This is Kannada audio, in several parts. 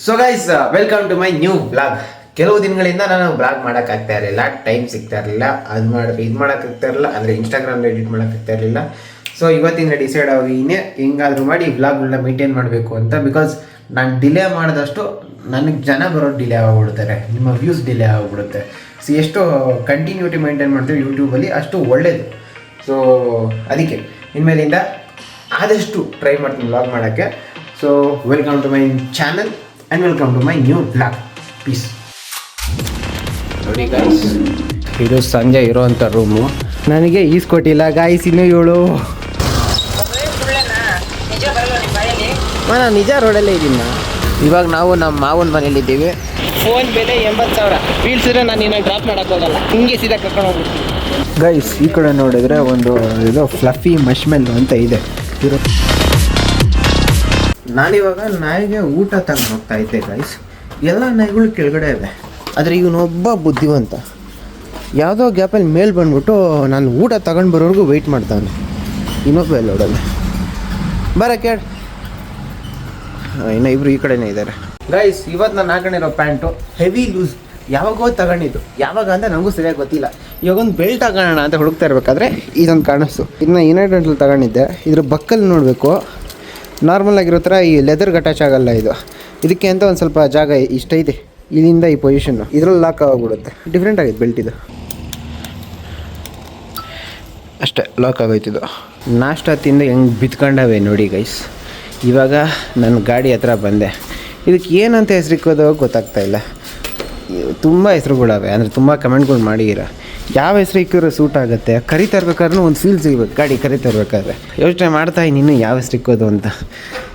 So guys welcome to my new blog ಕೆಲವು ದಿನಗಳಿಂದ ನಾನು ಬ್ಲಾಗ್ ಮಾಡೋಕ್ಕಾಗ್ತಾ ಇರಲಿಲ್ಲ ಟೈಮ್ ಸಿಗ್ತಾ ಇರಲಿಲ್ಲ, ಅದು ಮಾಡಿ, ಇದು ಮಾಡೋಕ್ಕಾಗ್ತಾ ಇರಲಿಲ್ಲ, ಅಂದರೆ ಇನ್ಸ್ಟಾಗ್ರಾಮ್ಲಿ ಎಡಿಟ್ ಮಾಡೋಕ್ಕಾಗ್ತಾ ಇರಲಿಲ್ಲ. ಸೊ ಇವತ್ತಿನ ಡಿಸೈಡ್ ಆಗಿನೇ ಹೆಂಗಾದರೂ ಮಾಡಿ ಬ್ಲಾಗ್ಗಳನ್ನ ಮೇಂಟೈನ್ ಮಾಡಬೇಕು ಅಂತ ಬಿಕಾಸ್ ನಾನು ಡಿಲೇ ಮಾಡಿದಷ್ಟು ನನಗೆ ಜನ ಬರೋದು ಡಿಲೇ ಆಗಿಬಿಡ್ತಾರೆ ನಿಮ್ಮ ವ್ಯೂಸ್ ಡಿಲೇ ಆಗಿಬಿಡುತ್ತೆ. ಸೊ ಎಷ್ಟು ಕಂಟಿನ್ಯೂಟಿ ಮೇಂಟೈನ್ ಮಾಡ್ತೀವಿ ಯೂಟ್ಯೂಬಲ್ಲಿ ಅಷ್ಟು ಒಳ್ಳೆಯದು ಸೊ ಅದಕ್ಕೆ ಇನ್ಮೇಲಿಂದ ಆದಷ್ಟು ಟ್ರೈ ಮಾಡ್ತೀನಿ ಬ್ಲಾಗ್ ಮಾಡೋಕ್ಕೆ. So welcome to my channel and welcome to my new blog piece ನೋಡಿ ಗೈಸ್ ಇದು ಸಂಜೆ ಇರೋವಂಥ ರೂಮು ನನಗೆ ಈಸ್ಕೊಟ್ಟಿಲ್ಲ ಗಾಯ್ಸ್ ಇನ್ನೂ ಏಳು. ನಾನು ನಿಜ ರೋಡಲ್ಲೇ ಇದ್ದೀನಿ ಇವಾಗ ನಾವು ನಮ್ಮ ಮಾವನ ಮನೇಲಿದ್ದೀವಿ ಫೋನ್ ಬೆಲೆ ಎಂಬತ್ತು ಸಾವಿರ. ಬೀಳ್ಸಿದ್ರೆ ನಾನು ನಿನ್ನ ಡ್ರಾಪ್ ಮಾಡೋಕ್ಕಾಗಲ್ಲ ಹೋಗಲ್ಲ. ಹಿಂಗೆ ಸೀದಾ ಕರ್ಕೊಂಡು ಹೋಗ್ಬಿಡ್ತೀನಿ. ಗೈಸ್ ಈ ಕಡೆ ನೋಡಿದ್ರೆ ಒಂದು ಇದು ಫ್ಲಫಿ ಮಶ್ಮೆಲ್ ಅಂತ ಇದೆ. ಇರೋ ನಾನಿವಾಗ ನಾಯಿಗೆ ಊಟ ತಗೊಂಡು ಹೋಗ್ತಾ ಇದ್ದೆ ಗೈಸ್ ಎಲ್ಲ ನಾಯಿಗಳು ಕೆಳಗಡೆ ಇವೆ. ಆದರೆ ಇವನೊಬ್ಬ ಬುದ್ಧಿವಂತ. ಯಾವುದೋ ಗ್ಯಾಪಲ್ಲಿ ಮೇಲೆ ಬಂದ್ಬಿಟ್ಟು ನಾನು ಊಟ ತಗೊಂಡು ಬರೋರ್ಗು ವೆಯ್ಟ್ ಮಾಡ್ತಾನೆ. ಇನ್ನೊಬ್ಬ ಎಲ್ಲ ನೋಡಲ್ಲ. ಬರ ಕೇಳ. ಇನ್ನು ಇಬ್ರು ಈ ಕಡೆನೇ ಇದ್ದಾರೆ ಗೈಸ್ ಇವತ್ತು ನಾನು ಹಾಕೊಂಡಿರೋ ಪ್ಯಾಂಟು ಹೆವಿ ಲೂಸ್ ಯಾವಾಗೋ ತಗೊಂಡಿದ್ದು. ಯಾವಾಗ ಅಂತ ನನಗೂ ಸರಿಯಾಗಿ ಗೊತ್ತಿಲ್ಲ. ಇವಾಗ ಒಂದು ಬೆಲ್ಟ್ ಹಾಕೋಣ ಅಂತ ಹುಡುಕ್ತಾ ಇರಬೇಕಾದ್ರೆ ಇದೊಂದು ಕಾಣಿಸ್ತು. ಇದನ್ನ ಯುನೈಟೆಡ್ಲಿ ತಗೊಂಡಿದ್ದೆ. ಇದ್ರ ಬಕ್ಕಲ್ಲಿ ನೋಡಬೇಕು. ನಾರ್ಮಲ್ ಆಗಿರೋ ಥರ ಈ ಲೆದರ್ ಅಟ್ಯಾಚ್ ಆಗಲ್ಲ ಇದು. ಇದಕ್ಕೆ ಅಂತ ಒಂದು ಸ್ವಲ್ಪ ಜಾಗ ಇಷ್ಟೈತೆ ಇಲ್ಲಿಂದ ಈ ಪೊಸಿಷನ್ನು ಇದರಲ್ಲಿ ಲಾಕ್ ಆಗಿಬಿಡುತ್ತೆ ಡಿಫ್ರೆಂಟ್ ಆಗಿದೆ ಬೆಲ್ಟ್ ಇದು. ಅಷ್ಟೇ ಲಾಕ್ ಆಗೋಯ್ತಿದ್ದು ನಾಷ್ಟ ತಿಂದು ಹೆಂಗೆ ಬಿತ್ಕೊಂಡವೆ ನೋಡಿ ಗೈಸ್ ಇವಾಗ ನನ್ನ ಗಾಡಿ ಹತ್ರ ಬಂದೆ. ಇದಕ್ಕೆ ಏನಂತ ಹೆಸರಿಕ್ಕೋದು ಗೊತ್ತಾಗ್ತಾ ಇಲ್ಲ. ತುಂಬ ಹೆಸರುಗಳವೆ. ಅಂದರೆ ತುಂಬ ಕಮೆಂಟ್ಗಳು ಮಾಡಿದ್ದೀರ ಯಾವ ಹೆಸರು ಇಕ್ಕಿದ್ರೆ ಸೂಟ್ ಆಗುತ್ತೆ? ಕರಿ ಇರ್ಬೇಕಾದ್ರೂ ಒಂದು ಫೀಲ್ ಸಿಗ್ಬೇಕು. ಗಾಡಿ ಕರಿ ತರಬೇಕಾದ್ರೆ. ಯೋಚನೆ ಮಾಡ್ತಾ ಇದ್ದೀನಿ ಯಾವ ಹೆಸರು ಇಕ್ಕೋದು ಅಂತ.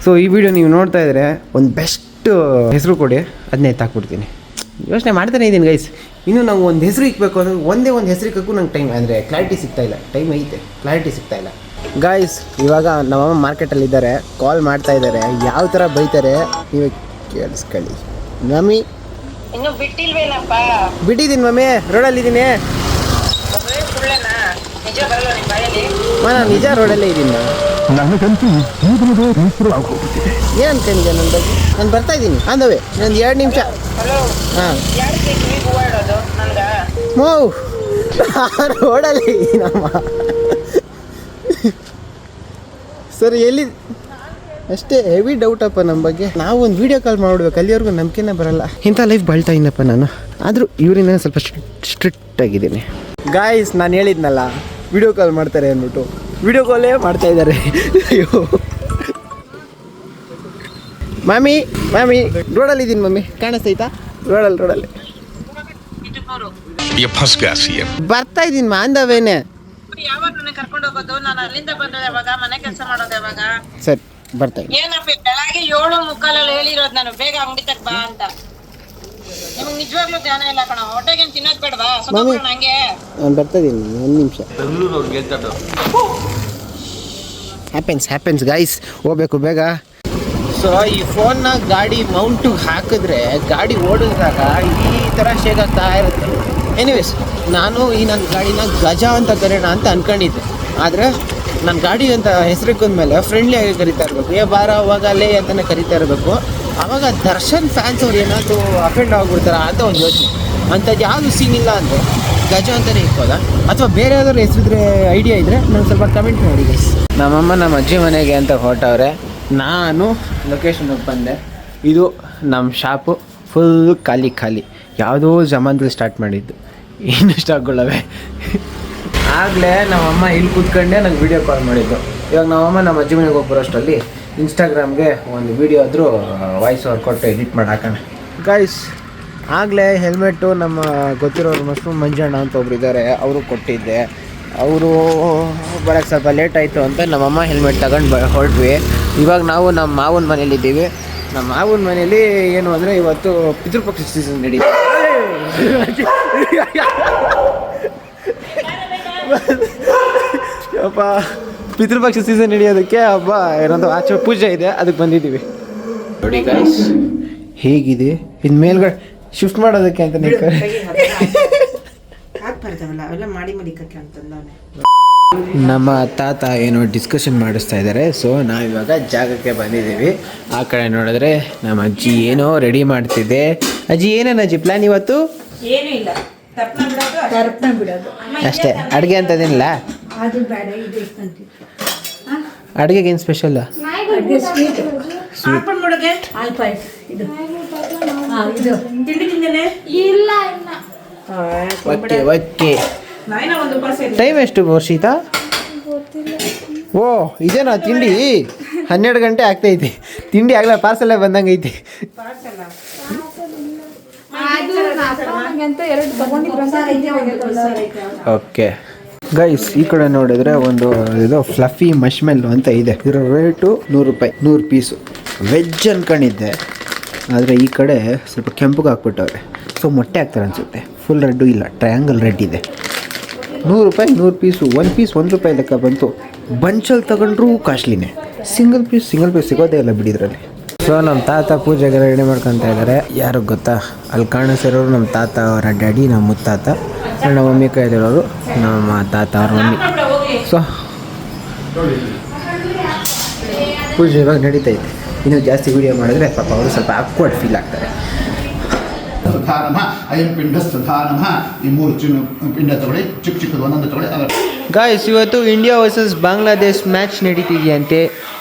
ಸೊ ಈ ವಿಡಿಯೋ ನೀವು ನೋಡ್ತಾ ಇದ್ರೆ ಒಂದು ಬೆಸ್ಟ್ ಹೆಸರು ಕೊಡಿ. ಅದನ್ನೇ ಎತ್ತಾಕ್ಬಿಡ್ತೀನಿ ಯೋಚನೆ ಮಾಡ್ತಾನೆ ಇದ್ದೀನಿ ಗೈಸ್ ಇನ್ನು ನಾವು ಒಂದು ಹೆಸರು ಇಕ್ಬೇಕು ಅಂದರೆ ಒಂದೇ ಒಂದು ಹೆಸರು ಇಕ್ಕಕ್ಕೂ ನಂಗೆ ಟೈಮ್ ಅಂದರೆ ಕ್ಲಾರಿಟಿ ಸಿಗ್ತಾ ಇಲ್ಲ. ಟೈಮ್ ಐತೆ. ಕ್ಲಾರಿಟಿ ಸಿಗ್ತಾ ಇಲ್ಲ. ಗಾಯ್ಸ್ ಇವಾಗ ನಮ್ಮಮ್ಮ ಮಾರ್ಕೆಟಲ್ಲಿದ್ದಾರೆ ಕಾಲ್ ಮಾಡ್ತಾ ಇದ್ದಾರೆ. ಯಾವ ಥರ ಬೈತಾರೆ? ನೀವೇ ಕೇಳಿಸ್ಕೊಳ್ಳಿ. ಮಮ್ಮಿ ಇನ್ನು ಬಿಟ್ಟಿಲ್ವೇನಪ್ಪ? ಬಿಟ್ಟಿದ್ದೀನಿ ಮಮ್ಮಿ ರೋಡಲ್ಲಿದ್ದೀನಿ ಇದ್ದೀನಿ ಸುಳ್ಳೇನಾ? ನಿಜ ಬರಲ್ಲ ನಿಮ್ಮ ಬಾಯಲ್ಲಿ? ನಾನು ನಿಜ ರೋಡಲ್ಲೇ ಇದ್ದೀನಿ ಏನು ಅನ್ಕೊಂಡಿದ್ದೆ ನನ್ನ ಬಗ್ಗೆ? ನಾನು ಬರ್ತಾ ಇದ್ದೀನಿ ಅಂದವೆ ನಂದು ಎರಡು ನಿಮಿಷ. ಹಲೋ ಹಾಂ. ಯಾರಿಗೆ ಕಿವಿಗೆ ಹೂವ ಇಡೋದು ನನ್ಗ? ಮೋ ರೋಡಲ್ಲಿ ಇದ್ದೀನಮ್ಮ ಸರ್ ಎಲ್ಲಿ ಅಷ್ಟೇ ಹೆವಿ ಡೌಟ್ ಅಪ್ಪ ನಮ್ಮ ಬಗ್ಗೆ. ನಾವು ಒಂದು ವಿಡಿಯೋ ಕಾಲ್ ಮಾಡ್ಬೇಕು ಅಲ್ಲಿವರೆಗೂ ನಂಬಿಕೆನೇ ಬರಲ್ಲ. ಇಂಥ ಲೈಫ್ ಬಳ್ತಾ ಇನ್ನಪ್ಪ ನಾನು. ಆದರೂ ಇವರಿಂದ ಸ್ವಲ್ಪ ಸ್ಟ್ರಿಕ್ಟ್ ಆಗಿದ್ದೀನಿ. ಗಾಯ್ಸ್ ನಾನು ಹೇಳಿದ್ನಲ್ಲ ವಿಡಿಯೋ ಕಾಲ್ ಮಾಡ್ತಾರೆ ಅಂದ್ಬಿಟ್ಟು. ವಿಡಿಯೋ ಕಾಲೇ ಮಾಡ್ತಾ ಇದ್ದಾರೆ. ಅಯ್ಯೋ. ಮಾಮಿ ಮಾಮಿ ರೋಡಲ್ಲಿ ಇದ್ದೀನಿ ಮಮ್ಮಿ ಕಾಣಿಸ್ತೈತಾ ರೋಡಲ್ಲಿ ರೋಡಲ್ಲಿ ಬರ್ತಾ ಇದ್ದೀನಿ ಮಾಂದವೇನೆ ಸರಿ. ಬರ್ತಾ ಇದ್ದೀನಿ ಏನಪ್ಪ ಬೆಳಗ್ಗೆ ಏಳು ಮುಕ್ಕಾಲಲ್ಲಿ ಹೇಳಿರೋದು ನಾನು. ಬೇಗ ಅಂಗಡಿ ತಗ ಬಾ ಅಂತ. ನಿಮ್ಗೆ ನಿಜವಾಗ್ಲೂ ಧ್ಯಾನ ಇಲ್ಲ ಕಣ. ಹೊಟ್ಟೆಗೆ ತಿನ್ನೋದ್ ಬೇಡವಾ? ಮಮ್ಮಿ. ಸ್ವಲ್ಪ ಹಂಗೆ. ನಾನು ಬರ್ತಾ ಇದ್ದೀನಿ ಒಂದು ನಿಮಿಷ. ಹ್ಯಾಪೆನ್ಸ್ ಹ್ಯಾಪೆನ್ಸ್ ಗೈಸ್ ಹೋಗ್ಬೇಕು ಬೇಗ. ಸೊ ಈ ಫೋನ್ನ ಗಾಡಿ ಮೌಂಟಿಗೆ ಹಾಕಿದ್ರೆ ಗಾಡಿ ಓಡಿಸಿದಾಗ ಈ ಥರ ಶೇಕ್ ಆಗ್ತಾ ಇರುತ್ತೆ. ಎನಿವೇಸ್ ನಾನು ಈ ನನ್ನ ಗಾಡಿನ ಗಜ ಅಂತ ಕರೆಯೋಣ ಅಂತ ಅನ್ಕೊಂಡಿದ್ದೆ. ಆದರೆ ನನ್ನ ಗಾಡಿ ಅಂತ ಹೆಸರಿಕೊಂಡ್ಮೇಲೆ ಫ್ರೆಂಡ್ಲಿ ಆಗಿ ಕರಿತಾ ಇರಬೇಕು. ಏ ಬಾರ, ಅವಾಗ ಅಲ್ಲೇ ಅಂತಲೇ ಕರಿತಾ ಇರಬೇಕು. ಆವಾಗ ದರ್ಶನ್ ಫ್ಯಾನ್ಸ್ ಅವ್ರು ಏನಾದರೂ ಅಫೆಂಡ್ ಆಗ್ಬಿಡ್ತಾರೆ ಅಂತ ಒಂದು ಯೋಚನೆ. ಅಂಥದ್ದು ಯಾವುದು ಸೀನ್ ಇಲ್ಲ ಅಂದರೆ ಗಜ ಅಂತಲೇ ಇಟ್ಕೋದ ಅಥವಾ ಬೇರೆ ಯಾವ್ದಾದ್ರು ಹೆಸರಿದ್ರೆ ಐಡಿಯಾ ಇದ್ದರೆ ನಾನು ಸ್ವಲ್ಪ ಕಮೆಂಟ್ ಮಾಡಿ ನಮ್ಮಮ್ಮ ನಮ್ಮ ಅಜ್ಜಿ ಮನೆಗೆ ಅಂತ ಹೊರಟವ್ರೆ ನಾನು ಲೊಕೇಶನ್ಗೆ ಬಂದೆ. ಇದು ನಮ್ಮ ಶಾಪು. ಫುಲ್ ಖಾಲಿ ಖಾಲಿ. ಯಾವುದೋ ಜಮಾನದಲ್ಲಿ ಸ್ಟಾರ್ಟ್ ಮಾಡಿದ್ದು. ಏನು ಸ್ಟಾಕ್ಗಳವೆ ಆಗಲೇ ನಮ್ಮಮ್ಮ ಇಲ್ಲಿ ಕೂತ್ಕೊಂಡೆ ನಂಗೆ ವಿಡಿಯೋ ಕಾಲ್ ಮಾಡಿದ್ದು. ಇವಾಗ ನಮ್ಮಮ್ಮ ನಮ್ಮ ಅಜ್ಜಿ ಮನೆಗೆ ಹೋಗ್ಬರೋ ಅಷ್ಟರಲ್ಲಿ ಇನ್ಸ್ಟಾಗ್ರಾಮ್ಗೆ ಒಂದು ವೀಡಿಯೋ ಆದರೂ ವಾಯ್ಸ್ ಅವ್ರು ಕೊಟ್ಟು ಎಡಿಟ್ ಮಾಡಿ ಹಾಕೋಣ. ಗೈಸ್ ಆಗಲೇ ಹೆಲ್ಮೆಟ್ಟು ನಮ್ಮ ಗೊತ್ತಿರೋರು ಮಶ್ರೂಮ್ ಮಂಜಣ್ಣ ಅಂತ ಒಬ್ರು ಇದ್ದಾರೆ ಅವರು ಕೊಟ್ಟಿದ್ದೆ. ಅವರು ಬರೋಕ್ಕೆ ಸ್ವಲ್ಪ ಲೇಟ್ ಆಯಿತು ಅಂತ ನಮ್ಮಮ್ಮ ಹೆಲ್ಮೆಟ್ ತಗೊಂಡು ಬ, ಹೊರಟ್ವಿ. ಇವಾಗ ನಾವು ನಮ್ಮ ಮಾವನ ಮನೇಲಿದ್ದೀವಿ ನಮ್ಮ ಮಾವನ ಮನೇಲಿ ಏನು ಅಂದರೆ ಇವತ್ತು ಪಿತೃಪಕ್ಷ ಸೀಸನ್ ನಡೀತು ಅಪ್ಪ ಪಿತೃಪಕ್ಷ ಸೀಸನ್ ಹಿಡಿಯೋದಕ್ಕೆ ಹಬ್ಬ ಏನೊಂದು ಆಚೆ ಪೂಜೆ ಇದೆ ಅದಕ್ಕೆ ಬಂದಿದ್ದೀವಿ. ನೋಡಿ ಗೈಸ್ ಹೇಗಿದೆ? ಇನ್ನು ಮೇಲ್ಗಡೆ ಶಿಫ್ಟ್ ಮಾಡೋದಕ್ಕೆ ಅಂತ ನಮ್ಮ ತಾತ ಏನೋ ಡಿಸ್ಕಷನ್ ಮಾಡಿಸ್ತಾ ಇದ್ದಾರೆ ಸೊ ನಾವಿವಾಗ ಜಾಗಕ್ಕೆ ಬಂದಿದ್ದೀವಿ. ಆ ಕಡೆ ನೋಡಿದ್ರೆ ನಮ್ಮ ಅಜ್ಜಿ ಏನೋ ರೆಡಿ ಮಾಡ್ತಿದ್ದೆ. ಅಜ್ಜಿ ಏನೇನು ಅಜ್ಜಿ ಪ್ಲ್ಯಾನ್ ಇವತ್ತು? ಏನೂ ಇಲ್ಲ. ತಪ್ಪನ ಬಿಡೋದು ಅಷ್ಟೇ. ಅಡುಗೆ ಅಂತದೇನಿಲ್ಲ ಅದು ಬೇಡ ಇದು ಅಂತೀವಿ. ಅಡುಗೆಗೆ ಏನು ಸ್ಪೆಷಲ್ ಅಡುಗೆ ಸ್ವೀಟ್ ಅಲ್ಪ ಇದು. ಹಾಂ ಇದು. ತಿಂಡಿ ತಿಂದೇನೆ? Okay okay. ಟೈಮ್ ಎಷ್ಟು ವರ್ಷಿತಾ ಓ ಇದೇನಾ ತಿಂಡಿ? ಹನ್ನೆರಡು ಗಂಟೆ ಆಗ್ತೈತಿ. ತಿಂಡಿ ಆಗಲ್ಲ ಪಾರ್ಸಲ್ಲೇ ಬಂದಂಗೈತಿ. ಐತಿ ಓಕೆ. ಗೈಸ್ ಈ ಕಡೆ ನೋಡಿದ್ರೆ ಒಂದು ಇದು ಫ್ಲಫಿ ಮಶ್ಮೆಲ್ ಅಂತ ಇದೆ. ಇದರ ರೇಟು ನೂರು ರೂಪಾಯಿ ನೂರು ಪೀಸು ವೆಜ್ ಅನ್ಕೊಂಡಿದ್ದೆ. ಆದರೆ ಈ ಕಡೆ ಸ್ವಲ್ಪ ಕೆಂಪುಗೆ ಹಾಕ್ಬಿಟ್ಟವ್ರೆ. ಸೊ ಮೊಟ್ಟೆ ಹಾಕ್ತಾರೆ ಅನಿಸುತ್ತೆ. ಫುಲ್ ರೆಡ್ಡು ಇಲ್ಲ ಟ್ರಯಾಂಗಲ್ ರೆಡ್ ಇದೆ. ನೂರು ರೂಪಾಯಿ ನೂರು ಪೀಸು ಒಂದು ಪೀಸ್ ಒಂದು ರೂಪಾಯಿ ಲೆಕ್ಕ ಬಂತು. ಬಂಚಲ್ಲಿ ತಗೊಂಡ್ರೂ ಕಾಸ್ಟ್ಲಿನೇ. ಸಿಂಗಲ್ ಪೀಸ್ ಸಿಂಗಲ್ ಪೀಸ್ ಸಿಗೋದೇ ಇಲ್ಲ ಬಿಡಿದ್ರಲ್ಲಿ ಸೊ ನಮ್ಮ ತಾತ ಪೂಜೆಗೆ ರೆಡಿ ಮಾಡ್ಕೊತ ಇದ್ದಾರೆ ಯಾರು ಗೊತ್ತಾ? ಅಲ್ಲಿ ಕಾಣಿಸಿರೋರು ನಮ್ಮ ತಾತ ಅವರ ಡ್ಯಾಡಿ ನಮ್ಮ ಮುತ್ತಾತ ನಮ್ಮ ಮಮ್ಮಿ ಕೈದಿರೋರು ನಮ್ಮ ತಾತ ಅವ್ರ ಮಮ್ಮಿ. ಸೊ ಪೂಜೆ ಇವಾಗ ನಡೀತೈತೆ ಇನ್ನೂ ಜಾಸ್ತಿ ವಿಡಿಯೋ ಮಾಡಿದ್ರೆ ಪಾಪ ಅವರು ಸ್ವಲ್ಪ ಅಕ್ವರ್ಡ್ ಫೀಲ್ ಆಗ್ತಾರೆ. ಸುಧಾನಮ, ಅಯಂ ಪಿಂಡ ಸುಧಾನಮ ಈ ಮೂರು ಚಿನ್ನ ಪಿಂಡ ತಗೊಳ್ಳಿ, ಚಿಕ್ಕ ಚಿಕ್ಕದು ಒಂದೊಂದು ತಗೊಳ್ಳಿ, ಅದರ ಗಾಯ್ಸ್ ಇವತ್ತು ಇಂಡಿಯಾ ವರ್ಸಸ್ ಬಾಂಗ್ಲಾದೇಶ್ ಮ್ಯಾಚ್ ನಡೀತಿದೆಯಂತೆ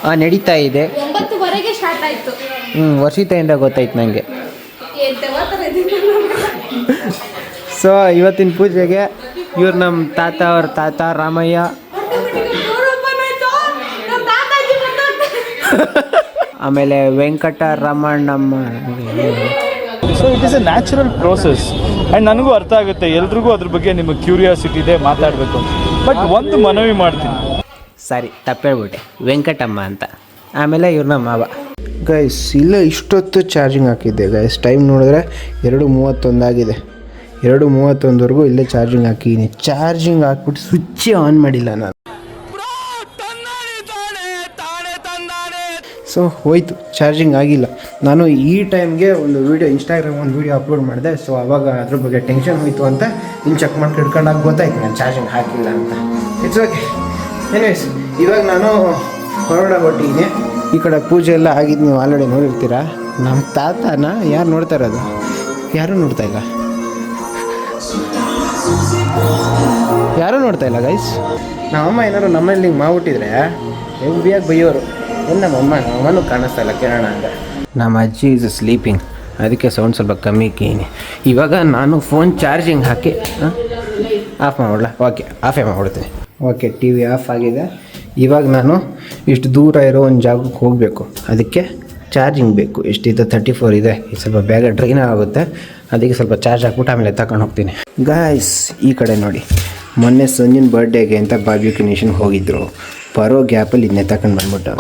ಆ ನಡೀತಾ ಇದೆ. ಒಂಬತ್ತುವರೆಗೆ ಸ್ಟಾರ್ಟ್ ಆಯ್ತು. ಹ್ಞೂ ವರ್ಷಿತೆಯಿಂದ ಗೊತ್ತಾಯ್ತು ನನಗೆ ಸೊ ಇವತ್ತಿನ ಪೂಜೆಗೆ ಇವ್ರು ನಮ್ಮ ತಾತ ಅವ್ರ ತಾತ ರಾಮಯ್ಯ. ಆಮೇಲೆ Venkata Ramanamma so it is a natural process and ನನಗೂ ಅರ್ಥ ಆಗುತ್ತೆ. ಎಲ್ರಿಗೂ ಅದ್ರ ಬಗ್ಗೆ ನಿಮಗೆ ಕ್ಯೂರಿಯಾಸಿಟಿ ಇದೆ ಮಾತಾಡಬೇಕು ಬಟ್ ಒಂದು ಮನವಿ ಮಾಡ್ತೀನಿ. ಸಾರಿ ತಪ್ಪೇಳ್ಬಿಟ್ಟೆ ವೆಂಕಟಮ್ಮ ಅಂತ. ಆಮೇಲೆ ಇವ್ರನ್ನ ಮಾವ. ಗೈಸ್ ಇಲ್ಲ ಇಷ್ಟೊತ್ತು ಚಾರ್ಜಿಂಗ್ ಹಾಕಿದ್ದೆ ಗೈಸ್ ಟೈಮ್ ನೋಡಿದ್ರೆ ಎರಡು ಮೂವತ್ತೊಂದಾಗಿದೆ ಎರಡು ಮೂವತ್ತೊಂದವರೆಗೂ ಇಲ್ಲೇ ಚಾರ್ಜಿಂಗ್ ಹಾಕಿದ್ದೀನಿ ಚಾರ್ಜಿಂಗ್ ಹಾಕ್ಬಿಟ್ಟು ಸ್ವಿಚ್ಚೇ ಆನ್ ಮಾಡಿಲ್ಲ ನಾನು. ಸೊ ಹೋಯ್ತು ಚಾರ್ಜಿಂಗ್ ಆಗಿಲ್ಲ. ನಾನು ಈ ಟೈಮ್ಗೆ ಒಂದು ವೀಡಿಯೋ ಇನ್ಸ್ಟಾಗ್ರಾಮ್ ಒಂದು ವೀಡಿಯೋ ಅಪ್ಲೋಡ್ ಮಾಡಿದೆ. ಸೊ ಅವಾಗ ಅದ್ರ ಬಗ್ಗೆ ಟೆನ್ಷನ್ ಹೋಯ್ತು ಅಂತ ಇನ್ನು ಚೆಕ್ ಮಾಡಿ ಗೊತ್ತಾಯ್ತು ನಾನು ಚಾರ್ಜಿಂಗ್ ಹಾಕಿಲ್ಲ ಅಂತ. ಇಟ್ಸ್ ಓಕೆ ಎನಿವೇಸ್ ಇವಾಗ ನಾನು ಹೊರಗಡೆ ಹೊಟ್ಟಿದ್ದೀನಿ ಈ ಕಡೆ ಪೂಜೆ ಎಲ್ಲ ಆಗಿದ್ದು ನೀವು ಆಲ್ರೆಡಿ ನೋಡಿರ್ತೀರಾ? ನಮ್ಮ ತಾತನ ಯಾರು ನೋಡ್ತಾ ಇರೋದು? ಯಾರೂ ನೋಡ್ತಾ ಇಲ್ಲ? ಯಾರೂ ನೋಡ್ತಾ ಇಲ್ಲ ಗೈಸ್ ನಮ್ಮಮ್ಮ ಏನಾದ್ರು ನಮ್ಮಲ್ಲಿ ಹಿಂಗೆ ಮಾಡ್ಬಿಟ್ಟಿದ್ರೆ ಹೆವಿಯಾಗಿ ಬೈಯೋರು. ಒಂದು ನಮ್ಮ ಕಾಣಿಸ್ತಾ ಇಲ್ಲ ಕಿರಣ ಅಂತ. ನಮ್ಮ ಅಜ್ಜಿ ಇಸ್ ಸ್ಲೀಪಿಂಗ್ ಅದಕ್ಕೆ ಸೌಂಡ್ ಸ್ವಲ್ಪ ಕಮ್ಮಿ ಕೀನಿ ಇವಾಗ ನಾನು ಫೋನ್ ಚಾರ್ಜಿಂಗ್ ಹಾಕಿ ಆಫ್ ಮಾಡ್ಬಿಡ್ಲಾ? ಓಕೆ ಆಫೇ ಮಾಡ್ಬಿಡ್ತೀನಿ. ಓಕೆ ಟಿ ವಿ ಆಫ್ ಆಗಿದೆ. ಇವಾಗ ನಾನು ಇಷ್ಟು ದೂರ ಇರೋ ಒಂದು ಜಾಗಕ್ಕೆ ಹೋಗಬೇಕು. ಅದಕ್ಕೆ ಚಾರ್ಜಿಂಗ್ ಬೇಕು. ಎಷ್ಟಿದೆ? ತರ್ಟಿ ಫೋರ್ ಇದೆ. ಇದು ಸ್ವಲ್ಪ ಬೇಗ ಡ್ರೈನ್ ಆಗುತ್ತೆ. ಅದಕ್ಕೆ ಸ್ವಲ್ಪ ಚಾರ್ಜ್ ಹಾಕ್ಬಿಟ್ಟು ಆಮೇಲೆ ತಗೊಂಡು ಹೋಗ್ತೀನಿ. ಗಾಯ್ಸ್ ಈ ಕಡೆ ನೋಡಿ. ಮೊನ್ನೆ ಸಂಜಿನ ಬರ್ಡೇಗೆ ಅಂತ ಬಾರ್ಬಿಕ್ಯುನೇಷನ್ ಹೋಗಿದ್ರು. ಬರೋ ಗ್ಯಾಪಲ್ಲಿ ಇದನ್ನೇ ತಗೊಂಡು ಬಂದ್ಬಿಟ್ಟು.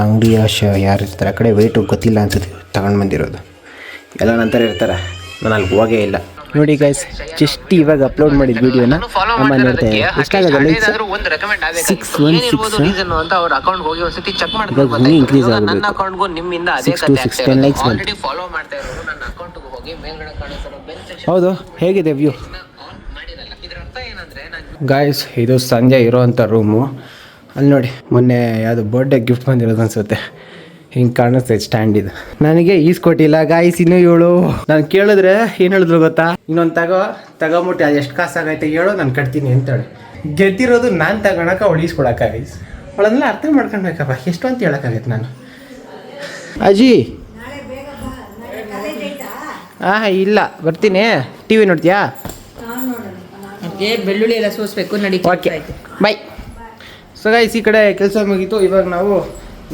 ಅಂಗಡಿಯ ಶ ಯಾರು ಇರ್ತಾರೆ ಆ ಕಡೆ ವೆಯ್ಟು ಗೊತ್ತಿಲ್ಲ ಅನ್ಸುತ್ತೆ ತಗೊಂಡು ಬಂದಿರೋದು. ಎಲ್ಲ ನಂತರ ಇರ್ತಾರೆ ನಾನು ಅಲ್ಲಿ ಹೋಗೇ ಇಲ್ಲ. ನೋಡಿ ಗೈಸ್ ಜಸ್ಟ್ ಇವಾಗ ಅಪ್ಲೋಡ್ ಮಾಡಿದ ವಿಡಿಯೋನ ಅಮ್ಮ ನೋಡ್ತಾ ಇದ್ದಾರೆ. ಲೈಕ್ಸ್ ಸಿಕ್ಸ್ ಒನ್ ಸಿಕ್ಸ್ ಅಂತ ಅವ್ರ ಅಕೌಂಟ್ ಹೋಗಿ ಒಂದ್ಸತಿ ಚೆಕ್ ಇವಾಗ ಇನ್ನೂ ನನ್ನ ಆಗ್ಬೇಕು. ಕತೆ six, ಆಗ್ತಾ ten ಇರೋದು. ಬಂತು. ಹೌದು ಹೇಗಿದೆ ವ್ಯೂ ಗಾಯ್ಸ್ ಇದು ಸಂಜೆ ಇರೋವಂಥ ರೂಮು ಅಲ್ಲಿ ನೋಡಿ ಮೊನ್ನೆ ಯಾವುದು ಬರ್ಡೇ ಗಿಫ್ಟ್ ಬಂದಿರೋದು ಅನ್ಸುತ್ತೆ. ಹಿಂಗೆ ಕಾಣಿಸ್ತೈತೆ ಸ್ಟ್ಯಾಂಡ್ ಇದು. ನನಗೆ ಈಸ್ಕೊಟ್ಟಿಲ್ಲ ಗಾಯ್ಸ್ ಇನ್ನೂ ಏಳು. ನಾನು ಕೇಳಿದ್ರೆ ಏನು ಹೇಳಿದ್ರು ಗೊತ್ತಾ? ಇನ್ನೊಂದು ತಗೋ ತಗೊಂಬಿಟ್ಟು ಅದು ಎಷ್ಟು ಕಾಸಾಗೈತೆ ಆಗೈತೆ ಹೇಳು ನಾನು ಕಟ್ತೀನಿ ಅಂತೇಳಿ ಗೆದ್ದಿರೋದು ನಾನು ತಗೊಳಕ ಅವಳು ಈಸ್ಕೊಳಕ್ಕ ಗೈಸ್ ಅವಳನ್ನೆಲ್ಲ ಅರ್ಥ ಮಾಡ್ಕೊಳ್ಬೇಕಪ್ಪ ಎಷ್ಟು ಅಂತ ಹೇಳೋಕ್ಕಾಗೈತೆ ನಾನು. ಅಜ್ಜಿ ಹಾಂ ಇಲ್ಲ ಬರ್ತೀನಿ. ಟಿ ವಿ ನೋಡ್ತೀಯಾ ಬೆಳ್ಳುಳ್ಳಿ ಎಲ್ಲ ಸೋಸ್ಬೇಕು ನಡಿ ಓಕೆ ಬಾಯ್ ಸೊ ಗೈಸ್ ಈ ಕಡೆ ಕೆಲಸ ಮುಗೀತು. ಇವಾಗ ನಾವು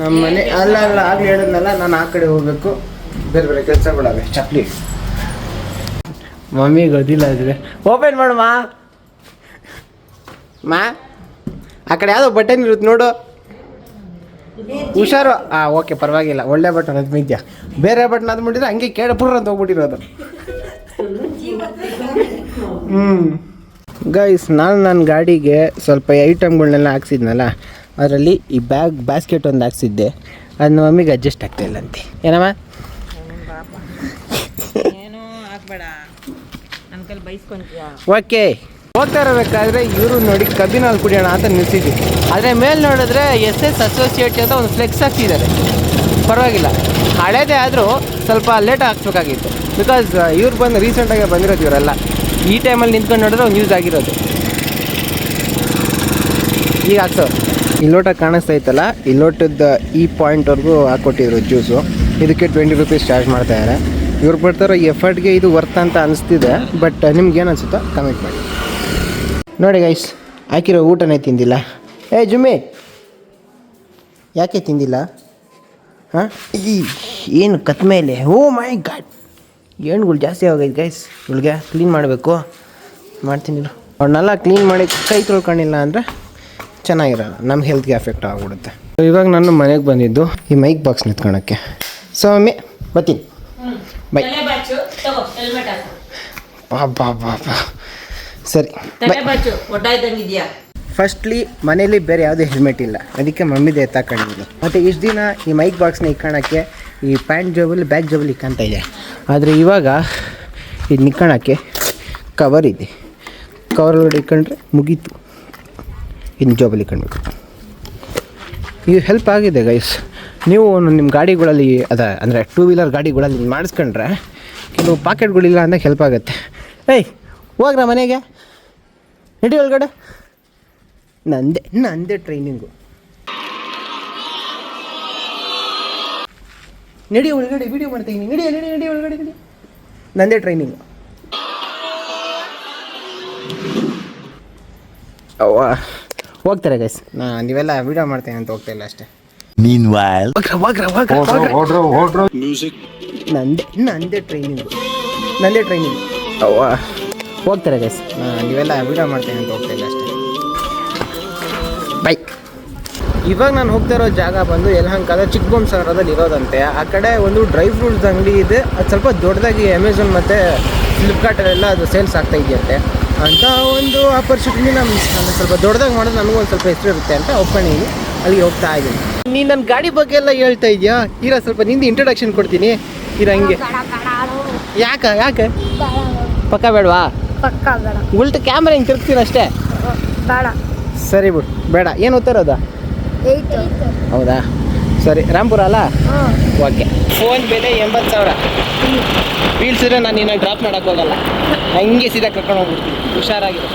ನಮ್ಮ ಮನೆ ಅಲ್ಲ ಅಲ್ಲ ಆಗ್ಲಿ ಹೇಳಿದ್ನಲ್ಲ ನಾನು ಆ ಕಡೆ ಹೋಗ್ಬೇಕು. ಬೇರೆ ಬೇರೆ ಕೆಲಸಗಳವೆ ಚಪ್ಲಿ ಮಮ್ಮಿ ಗೊತ್ತಿಲ್ಲ ಇದ್ರೆ. ಓಪನ್ ಮಾಡು ಮಾ. ಆ ಕಡೆ ಯಾವುದೋ ಬಟನ್ ಇರುತ್ತೆ ನೋಡು. ಹುಷಾರು. ಹಾಂ ಓಕೆ ಪರವಾಗಿಲ್ಲ. ಒಳ್ಳೆ ಬಟನ್ ಅದು ಮಿದ್ಯಾ ಬೇರೆ ಬಟನ್ ಅದು ಮಾಡಿದ್ರೆ ಹಂಗೆ ಕೇಳಪುರ ಅಂತ ಹೋಗ್ಬಿಟ್ಟಿರೋದು. ಹ್ಞೂ ಗೈಸ್ ನಾನು ನನ್ನ ಗಾಡಿಗೆ ಸ್ವಲ್ಪ ಐಟಮ್ಗಳನ್ನೆಲ್ಲ ಹಾಕ್ಸಿದ್ನಲ್ಲ ಅದರಲ್ಲಿ ಈ ಬ್ಯಾಗ್ ಬ್ಯಾಸ್ಕೆಟ್ ಒಂದು ಹಾಕ್ಸಿದ್ದೆ. ಅದು ಮಮ್ಮಿಗೆ ಅಡ್ಜಸ್ಟ್ ಆಗ್ತಾ ಇಲ್ಲ ಅಂತೆ. ಏನಮ್ಮ? ಓಕೆ. ಹೋಗ್ತಾ ಇರಬೇಕಾದ್ರೆ ಇವರು ನೋಡಿ ಕಬ್ಬಿನ ಹಾಲು ಕುಡಿಯೋಣ ಅಂತ ನಿಲ್ಸಿದ್ವಿ. ಆದರೆ ಮೇಲೆ ನೋಡಿದ್ರೆ ಎಸ್ ಎಸ್ ಅಸೋಸಿಯೇಟ್ ಅಂತ ಒಂದು ಫ್ಲೆಕ್ಸ್ ಹಾಕ್ತಿದ್ದಾರೆ ಪರವಾಗಿಲ್ಲ. ಹಳೇದೇ ಆದರೂ ಸ್ವಲ್ಪ ಲೇಟ್ ಹಾಕ್ಸ್ಬೇಕಾಗಿತ್ತು. ಬಿಕಾಸ್ ಇವ್ರು ಬಂದು ರೀಸೆಂಟಾಗಿ ಬಂದಿರೋದು ಇವರೆಲ್ಲ. ಈ ಟೈಮಲ್ಲಿ ನಿಂತ್ಕೊಂಡು ನೋಡಿದ್ರೆ ಒಂದು ಯೂಸ್ ಆಗಿರೋದು. ಈಗ ಹಾಕ್ಸೋ. ಇಲ್ಲೋಟ ಲೋಟ ಕಾಣಿಸ್ತಾ ಇತ್ತಲ್ಲ ಈ ಲೋಟದ ಈ ಪಾಯಿಂಟ್ವರೆಗೂ ಹಾಕ್ಕೊಟ್ಟಿದ್ರು ಜ್ಯೂಸು ಇದಕ್ಕೆ ಟ್ವೆಂಟಿ ರುಪೀಸ್ ಚಾರ್ಜ್ ಮಾಡ್ತಾ ಇದ್ದಾರೆ ಇವ್ರು ಬರ್ತಾರೋ ಎಫರ್ಟ್ಗೆ ಇದು ವರ್ತ್ ಅಂತ ಅನಿಸ್ತಿದೆ ಬಟ್ ನಿಮ್ಗೆ ಏನು ಅನಿಸುತ್ತೋ ಕಮೆಂಟ್ ಮಾಡಿ. ನೋಡಿ ಗೈಸ್ ಹಾಕಿರೋ ಊಟನೇ ತಿಂದಿಲ್ಲ. ಏ, ಜುಮ್ಮಿ! ಯಾಕೆ ತಿಂದಿಲ್ಲ? ಹಾಂ? ಏನು ಕತ್ ಮೇಲೆ ಓ ಮೈ ಗಾಡ್ ಏಣ್ಗಳು ಜಾಸ್ತಿ ಆಗೈತೆ ಗೈಸ್ ಇವಳಿಗೆ ಕ್ಲೀನ್ ಮಾಡಬೇಕು. ಮಾಡ್ತೀನಿ ಅವ್ರನ್ನೆಲ್ಲ ಕ್ಲೀನ್ ಮಾಡಿ ಕೈ ತೊಳ್ಕೊಂಡಿಲ್ಲ ಅಂದರೆ ಚೆನ್ನಾಗಿರಲ್ಲ. ನಮ್ಮ ಹೆಲ್ತ್ಗೆ ಎಫೆಕ್ಟ್ ಆಗಿಬಿಡುತ್ತೆ. ಇವಾಗ ನಾನು ಮನೆಗೆ ಬಂದಿದ್ದು ಈ ಮೈಕ್ ಬಾಕ್ಸ್ ನಿಂತ್ಕೊಳಕ್ಕೆ. ಸೊ ಮಮ್ಮಿ ಬರ್ತೀನಿ. ಬೈ ಬಾ ಬಾ ಬಾ ಬಾ. ಸರಿ ಫಸ್ಟ್ಲಿ ಮನೇಲಿ ಬೇರೆ ಯಾವುದೇ ಹೆಲ್ಮೆಟ್ ಇಲ್ಲ. ಅದಕ್ಕೆ ಮಮ್ಮಿದೆ ಎತ್ತಾಕೊಂಡಿದ್ದೀನಿ ಮತ್ತು ಇಷ್ಟು ದಿನ ಈ ಮೈಕ್ ಬಾಕ್ಸ್ನ ಇಕ್ಕೊಳಕ್ಕೆ ಈ ಪ್ಯಾಂಟ್ ಜಾಬಲ್ಲಿ ಬ್ಯಾಕ್ ಜೋಬಲ್ಲಿ ಇಕ್ಕಂತ ಇದೆ. ಆದರೆ ಇವಾಗ ಇದು ನಿಕ್ಕೋಣಕ್ಕೆ ಕವರ್ ಇದೆ. ಕವರ್ ಒಳಗಡೆ ಇಟ್ಕೊಂಡ್ರೆ ಮುಗೀತು. ಇನ್ನು ಜಾಬಲ್ಲಿ ಇಟ್ಕೊಳ್ಬೇಕು ಇದು ಹೆಲ್ಪ್ ಆಗಿದೆ ಗೈಸ್ ನೀವು ನಿಮ್ಮ ಗಾಡಿಗಳಲ್ಲಿ, ಅದ ಅಂದರೆ ಟೂ ವೀಲರ್ ಗಾಡಿಗಳಲ್ಲಿ ಮಾಡಿಸ್ಕೊಂಡ್ರೆ ಕೆಲವು ಪಾಕೆಟ್ಗಳಿಲ್ಲ ಅಂದಾಗ ಹೆಲ್ಪ್ ಆಗುತ್ತೆ. ಏಯ್, ಹೋಗ್ರ ಮನೆಗೆ? ನಡಿ ಒಳಗಡೆ. ನಂದೇ ನಂದೇ ಟ್ರೈನಿಂಗು ನಡಿ ಒಳಗಡೆ ವಿಡಿಯೋ ಮಾಡ್ತೀನಿ ನಡಿ ನಡಿ ನಡಿ ಒಳಗಡೆ ನಡಿ. ನಂದೇ ಟ್ರೈನಿಂಗ್ ಅವ್ವ. ಹೋಗ್ತಾರೆ ಗೈಸ್ ನಾ ನೀವೆಲ್ಲ ವಿಡಿಯೋ ಮಾಡ್ತೇನೆ ಅಂತ ಹೋಗ್ತಾ ಇಲ್ಲ ಅಷ್ಟೇ. Meanwhile. ಹೋಗ್ರ ಹೋಗ್ರ ಹೋಗ್ರ ನಂದೇ ನಂದೇ ಟ್ರೈನಿಂಗ್ ನಂದೇ ಟ್ರೈನಿಂಗ್ ಅವ್ವ. ಹೋಗ್ತಾರೆ ಗೈಸ್ ನಾ ನೀವೆಲ್ಲ ವಿಡಿಯೋ ಮಾಡ್ತೇನೆ ಅಂತ ಹೋಗ್ತಾ ಇಲ್ಲ ಅಷ್ಟೇ. ಇವಾಗ ನಾನು ಹೋಗ್ತಾ ಇರೋ ಜಾಗ ಬಂದು ಯಲಹಂಕದ ಚಿಕ್ಕಬೊಮ್ಮಸಾಗರದಲ್ಲಿ ಇರೋದಂತೆ. ಆ ಕಡೆ ಒಂದು ಡ್ರೈ ಫ್ರೂಟ್ಸ್ ಅಂಗಡಿ ಇದೆ. ಅದು ಸ್ವಲ್ಪ ದೊಡ್ಡದಾಗಿ ಅಮೆಝಾನ್ ಮತ್ತು ಫ್ಲಿಪ್ಕಾರ್ಟಲ್ಲೆಲ್ಲ ಅದು ಸೇಲ್ಸ್ ಆಗ್ತಾ ಇದೆಯಂತೆ. ಅಂತ ಒಂದು ಆಪರ್ಚುನಿಟಿ ನಮ್ಮ ನಾನು ಸ್ವಲ್ಪ ದೊಡ್ಡದಾಗಿ ಮಾಡೋದು ನನಗೂ ಒಂದು ಸ್ವಲ್ಪ ಹೆಸರು ಇರುತ್ತೆ ಅಂತ ಒಪ್ಕೊಂಡಿದ್ದೀನಿ ಅಲ್ಲಿಗೆ ಹೋಗ್ತಾ ಇದ್ದೀನಿ. ನೀನು ನನ್ನ ಗಾಡಿ ಬಗ್ಗೆ ಎಲ್ಲ ಹೇಳ್ತಾ ಇದೆಯಾ? ಇರ ಸ್ವಲ್ಪ ನಿಂದು ಇಂಟ್ರೊಡಕ್ಷನ್ ಕೊಡ್ತೀನಿ. ಇರ ಹಂಗೆ. ಯಾಕ ಯಾಕೆ? ಪಕ್ಕ ಬೇಡವಾ? ಉಲ್ಟ ಕ್ಯಾಮ್ರಾ ಹಿಂಗೆ ತಿರ್ಗ್ತೀನಿ ಅಷ್ಟೇ? ಸರಿ ಬಿಡು ಬೇಡ. ಏನು ಓದ್ತಿರೋದಾ ಏಯ್ತು ಹೌದಾ? ಸರಿ ರಾಮ್ಪುರ ಅಲ್ಲ? ಹಾಂ. ಓಕೆ ಫೋನ್ ಬೆಲೆ ಎಂಬತ್ತು ಸಾವಿರ. ಬೀಳ್ಸಿದ್ರೆ ನಾನು ನಿನ್ನ ಡ್ರಾಪ್ ಮಾಡಕ್ಕೆ ಹೋಗಲ್ಲ. ಹಂಗೆ ಸೀದಾ ಕರ್ಕೊಂಡು ಹೋಗ್ಬಿಡ್ತೀನಿ. ಹುಷಾರಾಗಿರು.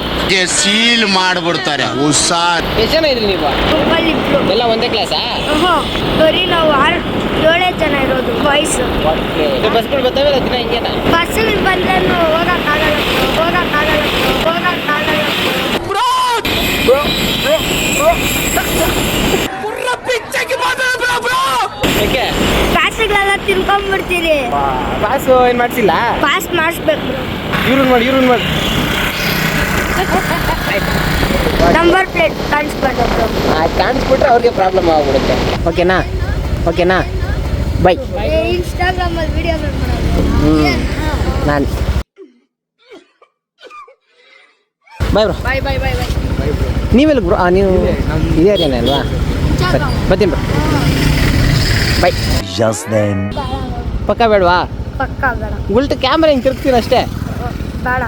ಸೀಲ್ ಮಾಡ್ಬಿಡ್ತಾರೆ. ಹುಷಾರ್. ಎಷ್ಟು ಜನ ಇದ್ರಿ ನೀವು? ಎಲ್ಲ ಒಂದೇ ಕ್ಲಾಸಾ ಹಾಂ ಬರೀ ನಾವು ಆರು ಏಳೇ ಜನ ಇರೋದು ವಯಸ್ಸು ಓಕೆ ಬಸ್ಗಳು ಬರ್ತಾವೆ ದಿನ ಹಿಂಗೇನಾ? ಬಸ್ಸಲ್ಲಿ ಬಂದ್ರೆ ಹೋಗಕ್ಕಾಗಲ್ಲ ಹೋಗಕ್ಕಾಗಲ್ಲ ಹೋಗಕ್ಕಾಗಲ್ಲ. ಓಕೆ ಪಾಸ್ಗಳೆಲ್ಲ ತಿನ್ಕೊಂಡ್ಬಿಡ್ತೀರಿ ಪಾಸು ಏನು ಮಾಡಿಸಿಲ್ಲ? ಪಾಸ್ ಮಾಡಿಸ್ಬೇಕು ಇವ್ರನ್ನ ಮಾಡಿ ಇವ್ರನ್ನ ಮಾಡಿ. ನಂಬರ್ ಪ್ಲೇಟ್ ಕಾಣಿಸ್ಬೇಕು ಕಾಣಿಸ್ಬಿಟ್ರೆ ಅವ್ರಿಗೆ ಪ್ರಾಬ್ಲಮ್ ಆಗ್ಬಿಡುತ್ತೆ. ಓಕೆನಾ ಓಕೆನಾ ಬೈ ಇನ್ಸ್ಟಾಗ್ರಾಮಲ್ಲಿ ವಿಡಿಯೋ ಹ್ಞೂ ನಾನು. ಬಾಯ್ ಬ್ರೋ ಬಾಯ್ ಬಾಯ್ ಬಾಯ್ ಬಾಯ್ ನೀವೆಲ್ಲ ಬ್ರೋ ನೀವು ಇದೇ ಏರಿಯಾನೇ ಅಲ್ವಾ? ಸರಿ ಬರ್ತೀನಿ ಬ್ರೋ ಬೈ ಜಸ್ಟ್ ದೆನ್ ಪಕ್ಕ ಬೇಡವಾ? ಪಕ್ಕ ಬೇಡ. ಉಲ್ಟ ಕ್ಯಾಮ್ರಾ ಹಿಂಗೆ ತಿರ್ಗ್ತೀನಿ ಅಷ್ಟೇ? ಬೇಡ.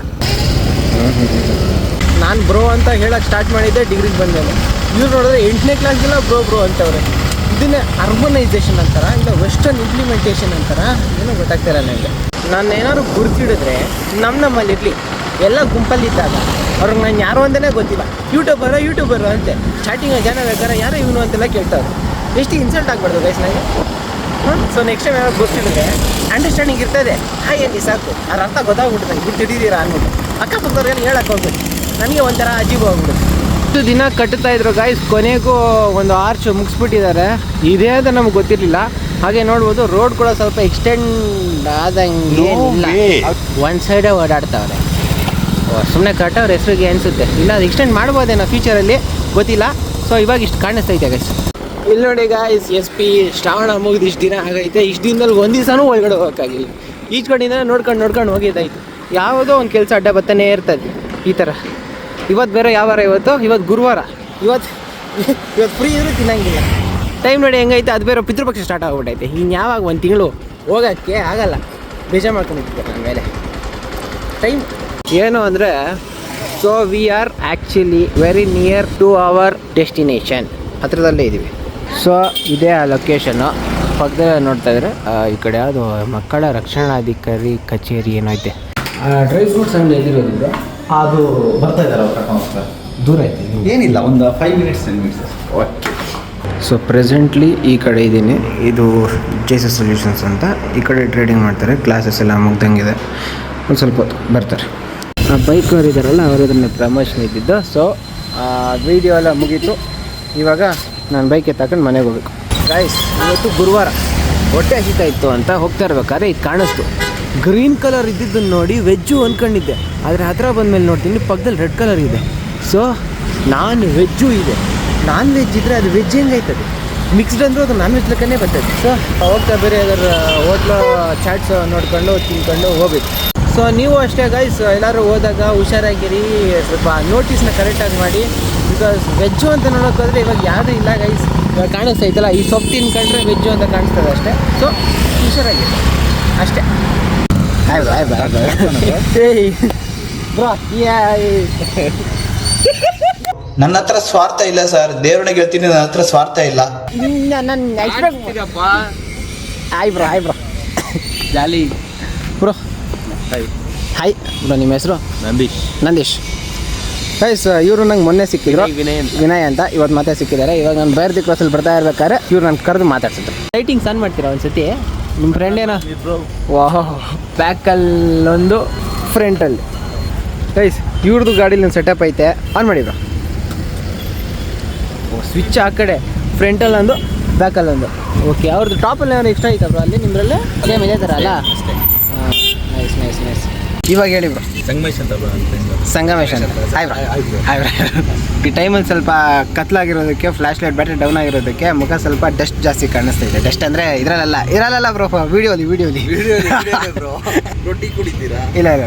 ನಾನು ಬ್ರೋ ಅಂತ ಹೇಳಕ್ಕೆ ಸ್ಟಾರ್ಟ್ ಮಾಡಿದ್ದೆ ಡಿಗ್ರಿಗೆ ಬಂದಮೇಲೆ. ಇವ್ರು ನೋಡಿದ್ರೆ ಎಂಟನೇ ಕ್ಲಾಸ್ಗೆಲ್ಲ ಬ್ರೋ ಬ್ರೋ ಅಂತವ್ರೆ. ಇದನ್ನೇ ಅರ್ಬನೈಸೇಷನ್ ಅಂತಾರ? ಇಲ್ಲ ವೆಸ್ಟರ್ನ್ ಇಂಪ್ಲಿಮೆಂಟೇಷನ್ ಅಂತಾರ? ಏನೂ ಗೊತ್ತಾಗ್ತಿಲ್ಲ ನನಗೆ ನಾನು ಏನಾದ್ರು ಗುರುತಿಡಿದ್ರೆ ನಮ್ಮ ನಮ್ಮಲ್ಲಿ ಇರಲಿ. ಎಲ್ಲ ಗುಂಪಲ್ಲಿದ್ದಾಗ ಅವ್ರಿಗೆ ನಾನು ಯಾರು ಅಂತಲೇ ಗೊತ್ತಿಲ್ಲ. ಯೂಟ್ಯೂಬರ ಯೂಟ್ಯೂಬರು ಅಂತೆ. ಸ್ಟಾರ್ಟಿಂಗ್ ಜನ ಬೇಕಾರೆ ಯಾರೋ ಇವನು ಅಂತೆಲ್ಲ ಕೇಳ್ತಾರೆ ಎಷ್ಟು ಇನ್ಸಲ್ಟ್ ಆಗ್ಬಾರ್ದು ಗೈಸ್ ನನಗೆ ಸೊ ನೆಕ್ಸ್ಟ್ ಟೈಮ್ ಯಾವಾಗ ಗೊತ್ತಿದ್ರೆ ಅಂಡರ್ಸ್ಟ್ಯಾಂಡಿಂಗ್ ಇರ್ತದೆ. ಹಾಗೆ ನೀ ಸಾಕು. ಅದ್ರ ಅರ್ಥ ಗೊತ್ತಾಗ್ಬಿಡುತ್ತೆ ಅನ್ಬಿಟ್ಟು ಅಂದ್ಬಿಟ್ಟು ಅಕ್ಕಪಕ್ಕದವ್ರಿಗೆ ಹೇಳಕ್ಕೆ ಹೋಗ್ಬಿಟ್ಟು ನನಗೆ ಒಂಥರ ಅಜೀಬ್ ಆಗ್ಬಿಡುತ್ತೆ. ಇಷ್ಟು ದಿನ ಕಟ್ಟುತ್ತಾ ಇದ್ರು ಗಾಯ್ಸ್ ಕೊನೆಗೂ ಒಂದು ಆರ್ಚ್ ಮುಗಿಸ್ಬಿಟ್ಟಿದ್ದಾರೆ. ಇದೇ ಅಂತ ನಮ್ಗೆ ಗೊತ್ತಿರಲಿಲ್ಲ. ಹಾಗೆ ನೋಡ್ಬೋದು ರೋಡ್ ಕೂಡ ಸ್ವಲ್ಪ ಎಕ್ಸ್ಟೆಂಡ್ ಆದಂಗೆ ಒನ್ ಸೈಡೇ ಓಡಾಡ್ತಾವ್ರೆ. ಸುಮ್ಮನೆ ಕಟ್ಟವ್ರ ಹೆಸರಿಗೆ ಅನಿಸುತ್ತೆ. ಇಲ್ಲ ಅದು ಎಕ್ಸ್ಟೆಂಡ್ ಮಾಡ್ಬೋದೇನೋ ಫ್ಯೂಚರಲ್ಲಿ ಗೊತ್ತಿಲ್ಲ. ಸೊ ಇವಾಗ ಇಷ್ಟು ಕಾಣಿಸ್ತಾ ಇದೆ ಗೈಸ್ ಇಲ್ಲಿ ನೋಡಿ ಗಾಯ್ಸ್ ಎಸ್ ಪಿ ಶ್ರಾವಣ ಮುಗಿದು ಇಷ್ಟು ದಿನ ಆಗೈತೆ. ಇಷ್ಟು ದಿನದಲ್ಲಿ ಒಂದು ದಿವಸನೂ ಒಳಗಡೆ ಹೋಗೋಕ್ಕಾಗಿಲ್ಲ. ಈಚ್ ಕಡೆಯಿಂದ ನೋಡ್ಕೊಂಡು ನೋಡ್ಕೊಂಡು ಹೋಗಿದ್ದಾಯ್ತು ಯಾವುದೋ ಒಂದು ಕೆಲಸ ಅಡ್ಡ ಬರ್ತಾನೆ ಇರ್ತದೆ ಈ ಥರ ಇವತ್ತು ಬೇರೆ ಯಾವಾರ ಇವತ್ತು? ಇವತ್ತು ಗುರುವಾರ. ಇವತ್ತು ಇವತ್ತು ಫ್ರೀ ಇದ್ರೂ ತಿನ್ನಂಗಿಲ್ಲ. ಟೈಮ್ ನೋಡಿ ಹೆಂಗೈತೆ? ಅದು ಬೇರೆ ಪಿತೃಪಕ್ಷ ಸ್ಟಾರ್ಟ್ ಆಗ್ಬಿಟ್ಟೈತೆ. ಇನ್ನು ಯಾವಾಗ ಒಂದು ತಿಂಗಳು ಹೋಗೋಕ್ಕೆ ಆಗಲ್ಲ. ಬೇಜಾರು ಮಾಡ್ಕೊಂಡಿದ್ದೆ ನನ್ನ ಮೇಲೆ. ಟೈಮ್ ಏನು ಅಂದರೆ so we are actually very near to our destination ಹತ್ರದಲ್ಲೇ ಇದ್ದೀವಿ ಸೊ ಇದೇ ಆ ಲೊಕೇಶನ್ನು ಪಕ್ಕದಲ್ಲೇ ನೋಡ್ತಾ ಇದ್ರೆ ಈ ಕಡೆ ಅದು ಮಕ್ಕಳ ರಕ್ಷಣಾಧಿಕಾರಿ ಕಚೇರಿ ಏನೈತೆ ಐತೆ. ಡ್ರೈ ಫ್ರೂಟ್ಸ್ ಅಂಗಡಿ ಎಲ್ಲಿರೋದು ಬ್ರೋ? ಅದು ಬರ್ತಾ ಇದ್ದಾರೆ ಅವ್ರು ಕರ್ಕೊಂಡು ಹೋಗ್ತಾರೆ ದೂರ ಐತೆ ಏನಿಲ್ಲ ಒಂದು five minutes ten minutes so presently ಈ ಕಡೆ ಇದ್ದೀನಿ. ಇದು ಜೇಸಸ್ ಸೊಲ್ಯೂಷನ್ಸ್ ಅಂತ. ಈ ಕಡೆ ಟ್ರೇಡಿಂಗ್ ಮಾಡ್ತಾರೆ ಕ್ಲಾಸಸ್ ಎಲ್ಲ ಮುಗ್ದಂಗಿದೆ ಒಂದು ಸ್ವಲ್ಪ ಹೊತ್ತು ಬರ್ತಾರೆ. ಆ ಬೈಕ್ನವ್ರು ಇದ್ದಾರಲ್ಲ ಅವರು ಅದನ್ನ ಪ್ರಮೋಷನ್ ಇದ್ದಿದ್ದು. ಸೊ ವಿಡಿಯೋ ಎಲ್ಲ ಮುಗೀತು. ಇವಾಗ ನಾನು ಬೈಕ್ ತಗೊಂಡು ಮನೆಗೆ ಹೋಗ್ಬೇಕು. ಗಾಯ್ಸ್ ಇವತ್ತು ಗುರುವಾರ. ಹೊಟ್ಟೆ ಹಸಿತಾ ಇತ್ತು ಅಂತ ಹೋಗ್ತಾ ಇರ್ಬೇಕಾದ್ರೆ ಇದು ಕಾಣಿಸ್ತು. ಗ್ರೀನ್ ಕಲರ್ ಇದ್ದಿದ್ದನ್ನು ನೋಡಿ ವೆಜ್ಜು ಅಂದ್ಕೊಂಡಿದ್ದೆ ಆದರೆ ಹತ್ರ ಬಂದಮೇಲೆ ನೋಡ್ತೀನಿ ಪಕ್ಕದಲ್ಲಿ ರೆಡ್ ಕಲರ್ ಇದೆ. ಸೊ ನಾನ್ ವೆಜ್ಜು ಇದೆ. ನಾನ್ ವೆಜ್ ಇದ್ದರೆ ಅದು ವೆಜ್ ಹೆಂಗೈತದೆ ಮಿಕ್ಸ್ಡ್ ಅಂದರೂ ಅದು ನಾನ್ ವೆಜ್ ಲೆಕ್ಕನೇ ಬರ್ತದೆ. ಸೊ ಹೋಗ್ತಾ ಬೇರೆ ಅದರ ಹೋಟ್ಲು ಚಾಟ್ಸ್ ನೋಡ್ಕೊಂಡು, ತಿನ್ಕೊಂಡು ಹೋಗ್ಬೇಕು. ಸೊ ನೀವು ಅಷ್ಟೇ ಗೈಸ್ ಎಲ್ಲರೂ ಹೋದಾಗ ಹುಷಾರಾಗಿರಿ. ಸ್ವಲ್ಪ ನೋಟಿಸ್ನ ಕರೆಕ್ಟಾಗಿ ಮಾಡಿ. ಬಿಕಾಸ್ ವೆಜ್ಜು ಅಂತ ನೋಡೋಕ್ಕೋದ್ರೆ ಇವಾಗ ಯಾವುದೂ ಇಲ್ಲ ಗೈಸ್ ಇವಾಗ ಕಾಣಿಸ್ತೈತಲ್ಲ ಈ ಸೊಪ್ಪು ತಿನ್ಕೊಂಡ್ರೆ ವೆಜ್ಜು ಅಂತ ಕಾಣಿಸ್ತದೆ ಅಷ್ಟೇ. ಸೊ ಹುಷಾರಾಗಿರಿ. ಅಷ್ಟೇ. ನನ್ನ ಹತ್ರ ಸ್ವಾರ್ಥ ಇಲ್ಲ ಸರ್. ದೇವ್ರನ್ನ ಹೇಳ್ತೀನಿ ನನ್ನ ಹತ್ರ ಸ್ವಾರ್ಥ ಇಲ್ಲ. ನನ್ನ hi bro hi bro jolly bro hi bro ನಿಮ್ಮ ಹೆಸರು? ನಂದೀಶ್. ನಂದೀಶ್. ಗೈಸ್ ಇವರು ನಂಗೆ ಮೊನ್ನೆ ಸಿಕ್ಕಿದ್ರು. ವಿನಯ್ ಅಂತ. ವಿನಯ್ ಅಂತ ಇವತ್ತು ಮತ್ತೆ ಸಿಕ್ಕಿದ್ದಾರೆ. ಇವಾಗ ನಾನು ಬೈರ್ದಿ ಕ್ರಾಸಲ್ಲಿ ಬರ್ತಾ ಇರ್ಬೇಕಾದ್ರೆ ಇವ್ರು ನಾನು ಕರೆದು ಮಾತಾಡ್ಸಿದ್ರು. ಲೈಟಿಂಗ್ಸ್ ಆನ್ ಮಾಡ್ತೀರಾ ಒಂದ್ಸತಿ? ನಿಮ್ಮ ಫ್ರೆಂಡ್ ಏನೋ? ವಾಹ್ ಬ್ಯಾಕಲ್ಲೊಂದು ಫ್ರೆಂಟಲ್ಲಿ ಗೈಸ್ ಇವ್ರದ್ದು ಗಾಡೀಲಿ ನಿಮ್ಮ ಸೆಟಪ್ ಐತೆ. ಆನ್ ಮಾಡಿದ್ರು ಬ್ರೋ ಸ್ವಿಚ್ ಆ ಕಡೆ. ಫ್ರಂಟಲ್ಲೊಂದು ಬ್ಯಾಕಲ್ಲೊಂದು ಓಕೆ ಅವ್ರದ್ದು ಟಾಪಲ್ಲಿ ಏನಾದ್ರು ಎಕ್ಸ್ಟ್ರಾ ಐತಾ ಬ್ರೋ ಅಲ್ಲಿ ನಿಮ್ಮದ್ರಲ್ಲೇ ಸೇಮ್ ಇದೇ ಥರ ಅಲ್ಲ? ನೈಸ್ ನೈಸ್ ನೈಸ್ ಇವಾಗ ಹೇಳಿ ಬ್ರೋ ಸಂಗಮೇಶ್ ಅಂತ. ಸಂಗಮೇಶ್ ಅಂತ. ಹಾಯ್ ಬ್ರೋ ಹಾಯ್ ಬ್ರೋ ಈ ಟೈಮಲ್ಲಿ ಸ್ವಲ್ಪ ಕತ್ಲಾಗಿರೋದಕ್ಕೆ ಫ್ಲ್ಯಾಶ್ ಲೈಟ್ ಬ್ಯಾಟ್ರಿ ಡೌನ್ ಆಗಿರೋದಕ್ಕೆ ಮುಖ ಸ್ವಲ್ಪ ಡಸ್ಟ್ ಜಾಸ್ತಿ ಕಾಣಿಸ್ತಾ ಇದೆ. ಡಸ್ಟ್ ಅಂದರೆ ಇದರಲ್ಲಲ್ಲ ಇರಲ್ಲ ಬ್ರೋ ವಿಡಿಯೋಲಿ ವಿಡಿಯೋಲಿ ರೊಟ್ಟಿ ಕುಡಿತೀರಾ? ಇಲ್ಲ ಇಲ್ಲ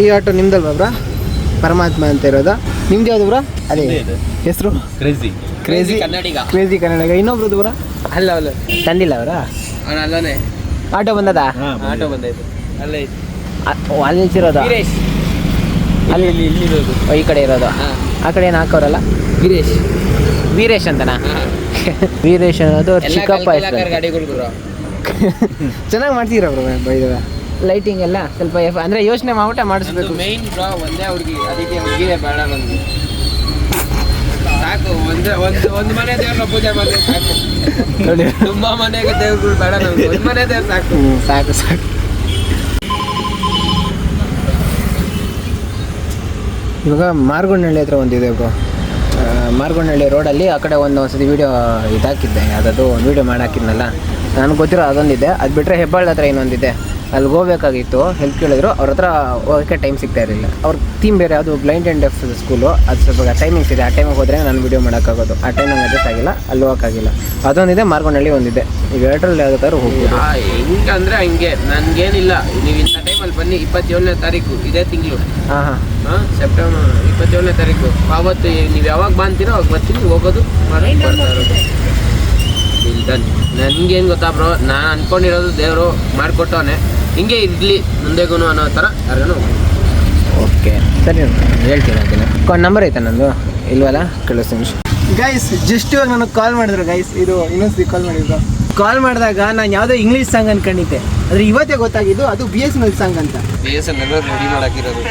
ಈ ಆಟೋ ನಿಮ್ದಲ್ವಾ ಬ್ರೋ ಪರಮಾತ್ಮ ಅಂತ ಇರೋದು. ನಿಮ್ದು ಯಾವ್ದು ಬ್ರೋ ಅದೇ. ಹೆಸರು? Crazy crazy Kannadiga. Crazy Kannadiga. ಇನ್ನೊಬ್ರದ್ದು bro ಅಲ್ಲ ಅಲ್ಲ. ತಂದಿಲ್ಲ ಅವರ? ಆಟೋ ಬಂದದ? ಆಟೋ ಬಂದೈತೆ. ಅಲ್ಲೇ ಅಲ್ಲಿ ನಿಲ್ಸಿರೋದು? ಅಲ್ಲಿ ಇಲ್ಲಿ ಇಲ್ಲಿರೋದು ಈ ಕಡೆ ಇರೋದು. ಆ ಕಡೆ ಏನು ಹಾಕೋರಲ್ಲ ವೀರೇಶ್. ವೀರೇಶ್ ಅಂತನಾ? ವೀರೇಶ್ ಅನ್ನೋದು ಚಿಕ್ಕಪ್ಪ ಚೆನ್ನಾಗಿ ಮಾಡ್ತೀರಾ ಬ್ರೋ ಬೈದ ಲೈಟಿಂಗ್ ಎಲ್ಲ ಸ್ವಲ್ಪ ಎಫ್- ಅಂದ್ರೆ ಯೋಚನೆ ಮಾಡ್ಬಿಟ್ಟೆ ಮಾಡಿಸ್ಬೇಕು. ಮೈನ್ ಬ್ರೋ ಒಂದೇ ಹುಡುಗಿ ಅದಕ್ಕೆ ಹುಡುಗಿನೇ ಬೇಡ ನನ್ಗೆ ಸಾಕು ಒಂದೇ ಒಂದು ಒಂದು ಮನೆ ದೇವ್ರನ್ನ ಪೂಜೆ ಮಾಡಿದ್ರೆ ಸಾಕು. ತುಂಬಾ ಮನೆಗೆ ದೇವ್ರುಗಳು ಬೇಡ ನಮ್ಗೆ ಒಂದು ಮನೆ ದೇವ್ರು ಸಾಕು. ಸಾಕು ಸಾಕು. ಇವಾಗ ಮಾರ್ಗೊಂಡಹಳ್ಳಿ ಹತ್ರ ಒಂದಿದೆ ಬ್ರೋ ಮಾರ್ಗೊಂಡಹಳ್ಳಿ ರೋಡಲ್ಲಿ ಆ ಕಡೆ ಒಂದು ಒಂದ್ಸತಿ ವೀಡಿಯೋ ಇದಾಕಿದ್ದೆ. ಯಾವುದದು ಒಂದು ವೀಡಿಯೋ ಮಾಡಾಕಿದ್ನಲ್ಲ. ನನಗೆ ಗೊತ್ತಿರೋ ಅದೊಂದಿದೆ. ಅದು ಬಿಟ್ಟರೆ ಹೆಬ್ಬಾಳ್ ಹತ್ರ ಇನ್ನೊಂದಿದೆ. ಅಲ್ಲಿ ಹೋಗ್ಬೇಕಾಗಿತ್ತು. ಹೆಲ್ಪ್ ಕೇಳಿದ್ರು. ಅವ್ರ ಹತ್ರ ಹೋಗೋಕ್ಕೆ ಟೈಮ್ ಸಿಗ್ತಾ ಇರಲಿಲ್ಲ. ಅವ್ರ ಥೀಮ್ ಬೇರೆ, ಅದು ಬ್ಲೈಂಡ್ ಆ್ಯಂಡ್ ಡೆಫ್ ಸ್ಕೂಲು ಅದು ಸ್ವಲ್ಪ ಟೈಮಿಂಗ್ಸ್ ಇದೆ. ಆ ಟೈಮಿಗೆ ಹೋದರೆ ನಾನು ವೀಡಿಯೋ ಮಾಡೋಕ್ಕಾಗೋದು. ಆ ಟೈಮ್ ಅಡ್ಜಸ್ಟ್ ಆಗಿಲ್ಲ. ಅಲ್ಲಿ ಹೋಗೋಕ್ಕಾಗಿಲ್ಲ. ಅದೊಂದಿದೆ ಮಾರ್ಗೊಂಡಹಳ್ಳಿ ಒಂದಿದೆ. ಈಗ ಎರಡರಲ್ಲಿ ಯಾವ್ದಾದ್ರು ಹೋಗಿ ಹಿಂಗೆ ಅಂದರೆ ಹಿಂಗೆ. ನನ್ಗೇನಿಲ್ಲ. ನೀವು ಇಂಥ ಟೈಮಲ್ಲಿ ಬನ್ನಿ ಇಪ್ಪತ್ತೇಳನೇ ತಾರೀಕು ಇದೇ ತಿಂಗಳು. ಹಾಂ ಹಾಂ. ಹಾಂ ಸೆಪ್ಟೆಂಬರ್ ಇಪ್ಪತ್ತೇಳನೇ ತಾರೀಕು. ಆವತ್ತು ನೀವು ಯಾವಾಗ ಬಂತೀರೋ ಅವಾಗ ಬರ್ತೀನಿ ಹೋಗೋದು. ಡನ್ ನನಗೇನು ಗೊತ್ತಾ ಬ್ರೋ ನಾನು ಅನ್ಕೊಂಡಿರೋದು ದೇವರು ಮಾಡಿಕೊಟ್ಟವನೆ. ಹಿಂಗೆ ಇರಲಿ ಮುಂದೆಗೂ ಅನ್ನೋ ಥರ ಯಾರಿಗೂ ಓಕೆ ಸರಿ ಹೇಳ್ತೀನಿ ಅದನ್ನ? ನಂಬರ್ ಐತೆ ನಂದು ಇಲ್ವಲ್ಲ? ಕಳಿಸ್ತೀನಿ. ಗೈಸ್ ಜಸ್ಟ್ ಇವಾಗ ನನಗೆ ಕಾಲ್ ಮಾಡಿದ್ರು ಗೈಸ್ ಇದು ಇನ್ನೊಂದ್ಸತಿ ಕಾಲ್ ಮಾಡಿದ್ರು. ಕಾಲ್ ಮಾಡಿದಾಗ ನಾನು ಯಾವುದೋ ಇಂಗ್ಲೀಷ್ ಸಾಂಗ್ ಅನ್ಕೊಂಡಿದ್ದೆ. ಆದರೆ ಇವತ್ತೇ ಗೊತ್ತಾಗಿದ್ದು ಅದು B S N L song ಅಂತ. B S N L ready ಮಾಡಾಕಿರೋದು.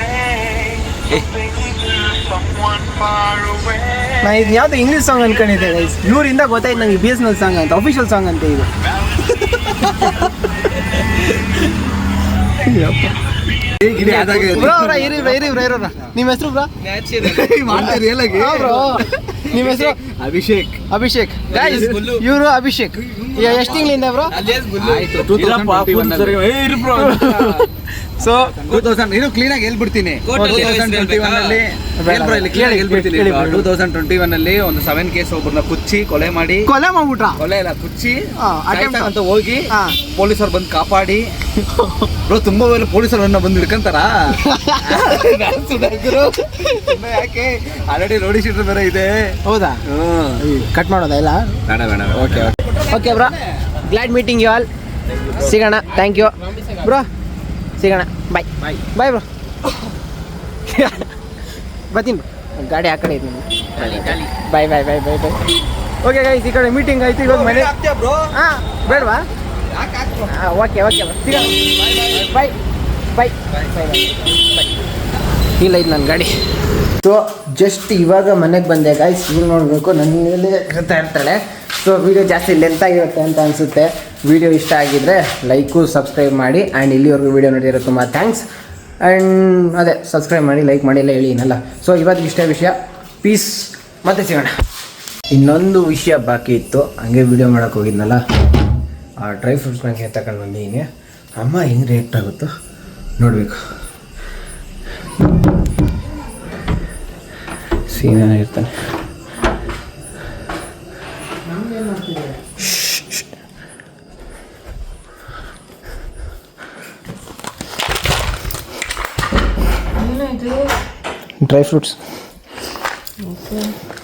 ನಾ ಇದು ಯಾವ್ದು ಇಂಗ್ಲೀಷ್ ಸಾಂಗ್ ಅನ್ಕೊಂಡಿದ್ದೆ ಗೈಸ್ ಇವರಿಂದ ಗೊತ್ತಾಯ್ತು ನಂಗೆ B S N L song ಅಂತ ಅಫಿಷಿಯಲ್ ಸಾಂಗ್ ಅಂತ ಇದು. ನಿಮ್ಮ ಹೆಸರು ಬ್ರಾ ಮಾಡ್ತೀರಿ ನಿಮ್ಮ ಹೆಸರು? ಅಭಿಷೇಕ್. ಅಭಿಷೇಕ್. ಗೈಸ್ ಇವರು ಅಭಿಷೇಕ್. ಎಷ್ಟು ತಿಂಗಳಿಂದ bro two so two thousand ಇನ್ನು ಕ್ಲೀನಾಗಿ ಹೇಳ್ಬಿಡ್ತೀನಿ. ಟೂ ತೌಸಂಡ್ ಟ್ವೆಂಟಿ ಒನ್ ಅಲ್ಲಿ ಕ್ಲೀನಾಗಿ ಹೇಳ್ಬಿಡ್ತೀನಿ. ಹೇಳಿ, ಹೇಳಿ. ಟೂ ತೌಸಂಡ್ ಟ್ವೆಂಟಿ ಒನ್ ಅಲ್ಲಿ ಒಂದು ಸೆವೆನ್ ಕೇಸ್ ಒಬ್ಬರನ್ನ ಕುಚ್ಚಿ ಕೊಲೆ ಮಾಡಿ ಕೊಲೆ ಮಾಡ್ಬಿಟ್ರ? ಕೊಲೆ ಇಲ್ಲ ಕುಚ್ಚಿ ಅಂತ ಹೋಗಿ. ಪೊಲೀಸರು ಬಂದು ಕಾಪಾಡಿ. ಬ್ರೋ ತುಂಬಾ ವೇಳೆ ಪೊಲೀಸರನ್ನ ಬಂದು ಹಿಡ್ಕಂತಾರ? ಯಾಕೆ? ಆಲ್ರೆಡಿ ರೋಡಿ ಶೀಟರ್ ಬೇರೆ ಇದೆ. ಹೌದಾ? ಕಟ್ ಮಾಡೋದಾ ಇಲ್ಲ ಬೇಡ ಬೇಡ okay okay okay bro glad meeting you all ಸಿಗೋಣ. ಥ್ಯಾಂಕ್ ಯು ಬ್ರೋ ಸಿಗೋಣ. ಬಾಯ್ ಬಾಯ್ ಬಾಯ್ ಬ್ರೋ ಬರ್ತೀನಿ ಗಾಡಿ ಆ ಕಡೆ ಇದೆ ಬಾಯ್ ಬಾಯ್ ಬಾಯ್ ಬಾಯ್ ಬಾಯ್ ಓಕೆ ಗೈಸ್ ಈ ಕಡೆ ಮೀಟಿಂಗ್ ಆಯ್ತು ಇವಾಗ ಮನೆ ಹಾಂ ಬೇಡವಾ? ಹಾಂ ಓಕೆ ಓಕೆ ಸಿಗೋಣ ಬಾಯ್ ಬಾಯ್ ಬಾಯ್ ಬಾಯ್ ಇಲ್ಲ ಇದು ನನ್ನ ಗಾಡಿ. ಸೊ ಜಸ್ಟ್ ಇವಾಗ ಮನೆಗೆ ಬಂದೆ ಗಾಯ್ಸ್ ಇವ್ರು ನೋಡಬೇಕು. ನನ್ನ ಮೇಲೆ ಇರ್ತಾ ಇರ್ತಾಳೆ ಸೊ ವಿಡಿಯೋ ಜಾಸ್ತಿ ಲೆಂತ್ ಆಗಿರುತ್ತೆ ಅಂತ ಅನಿಸುತ್ತೆ. ವಿಡಿಯೋ ಇಷ್ಟ ಆಗಿದ್ರೆ ಲೈಕು ಸಬ್ಸ್ಕ್ರೈಬ್ ಮಾಡಿ. ಆ್ಯಂಡ್ ಇಲ್ಲಿವರೆಗೂ ವಿಡಿಯೋ ನೋಡಿರೋ ತುಂಬ ಥ್ಯಾಂಕ್ಸ್ ಆ್ಯಂಡ್ ಅದೇ ಸಬ್ಸ್ಕ್ರೈಬ್ ಮಾಡಿ ಲೈಕ್ ಮಾಡಿ ಎಲ್ಲ ಹೇಳಿನಲ್ಲ ಸೊ ಇವತ್ತಿಗೆ ಇಷ್ಟೇ ವಿಷಯ. ಪೀಸ್ ಮತ್ತೆ ಸಿಗೋಣ. ಇನ್ನೊಂದು ವಿಷಯ ಬಾಕಿ ಇತ್ತು. ಹಂಗೆ ವಿಡಿಯೋ ಮಾಡೋಕೆ ಹೋಗಿದ್ನಲ್ಲ. ಆ ಡ್ರೈ ಫ್ರೂಟ್ಸ್ ನನಗೆ ತಗೊಂಡು ಬಂದಿದ್ದೀನಿ ಅಮ್ಮ ಹೆಂಗೆ ರೇಟ್ ಆಗುತ್ತೋ? ನೋಡಬೇಕು. ಸೀನ ಇರ್ತಾನೆ. dry fruits. Okay.